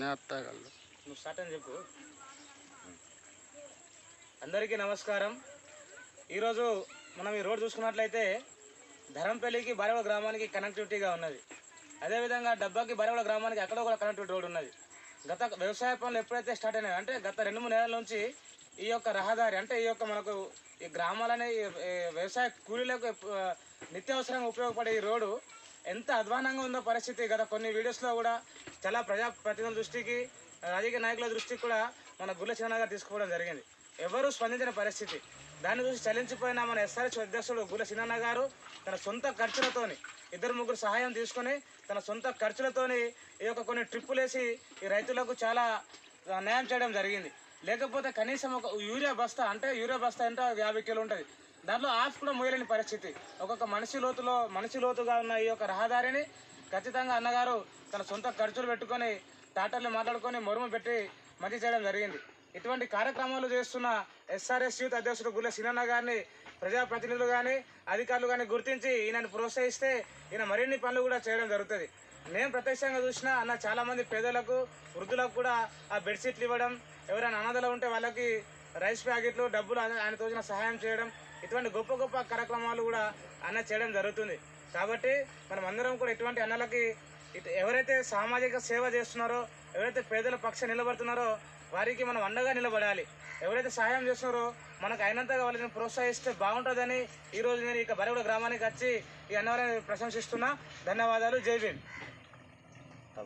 నేను నువ్వు స్టార్ట్ అని చెప్పు. అందరికీ నమస్కారం. ఈరోజు మనం ఈ రోడ్ చూసుకున్నట్లయితే ధరంపల్లికి బరవల గ్రామానికి కనెక్టివిటీగా ఉన్నది. అదేవిధంగా డబ్బాకి బరవల గ్రామానికి అక్కడ కూడా కనెక్టివిటీ రోడ్ ఉన్నది. గత వ్యవసాయ పనులు ఎప్పుడైతే స్టార్ట్ అయినాయి అంటే గత రెండు మూడు నెలల నుంచి ఈ యొక్క రహదారి అంటే ఈ యొక్క మనకు ఈ గ్రామాలనే వ్యవసాయ కూలీలకు నిత్యావసరంగా ఉపయోగపడే ఈ రోడ్డు ఎంత అధ్వానంగా ఉందో పరిస్థితి గత కొన్ని వీడియోస్లో కూడా చాలా ప్రజా ప్రతినిధుల దృష్టికి రాజకీయ నాయకుల దృష్టికి కూడా మన గుల్ల చిన్న తీసుకోవడం జరిగింది. ఎవరూ స్పందించిన పరిస్థితి. దాన్ని చూసి చలించిపోయిన మన ఎస్ఆర్ఎస్ అధ్యక్షుడు గుల్ల చిన్న గారు తన సొంత ఖర్చులతోని ఇద్దరు ముగ్గురు సహాయం తీసుకొని తన సొంత ఖర్చులతోని ఈ యొక్క కొన్ని ట్రిప్పులు వేసి ఈ రైతులకు చాలా న్యాయం చేయడం జరిగింది. లేకపోతే కనీసం ఒక యూరియా బస్తా అంటే యూరియా బస్తా ఎంత? యాభై కిలో ఉంటుంది. దాంట్లో ఆఫ్ కూడా మోయలేని పరిస్థితి. ఒక్కొక్క మనిషి లోతులో మనిషి లోతుగా ఉన్న ఈ యొక్క రహదారిని ఖచ్చితంగా అన్నగారు తన సొంత ఖర్చులు పెట్టుకొని టాటర్లు మాట్లాడుకొని మొరుము పెట్టి మంచి చేయడం జరిగింది. ఇటువంటి కార్యక్రమాలు చేస్తున్న ఎస్ఆర్ఎస్ యూత్ అధ్యక్షుడు గుల్ల సినన్న గారిని ప్రజాప్రతినిధులు కానీ అధికారులు కానీ గుర్తించి ఈయనను ప్రోత్సహిస్తే ఈయన మరిన్ని పనులు కూడా చేయడం జరుగుతుంది. నేను ప్రత్యక్షంగా చూసిన అన్న చాలామంది పేదలకు వృద్ధులకు కూడా ఆ బెడ్షీట్లు ఇవ్వడం ఎవరైనా అనాథలు ఉంటే వాళ్ళకి రైస్ ప్యాకెట్లు డబ్బులు ఆయన తోచిన సహాయం చేయడం ఇటువంటి గొప్ప గొప్ప కార్యక్రమాలు కూడా అన్న చేయడం జరుగుతుంది. కాబట్టి మనం అందరం కూడా ఇటువంటి అన్నలకి ఎవరైతే సామాజిక సేవ చేస్తున్నారో ఎవరైతే పేదల పక్ష నిలబడుతున్నారో వారికి మనం అండగా నిలబడాలి. ఎవరైతే సహాయం చేస్తున్నారో మనకు అయినంతగా వాళ్ళని ప్రోత్సహిస్తే బాగుంటుందని ఈరోజు నేను ఇక బరగడ గ్రామానికి వచ్చి ఈ అన్నవరాన్ని ప్రశంసిస్తున్నా. ధన్యవాదాలు. జై భీమ్.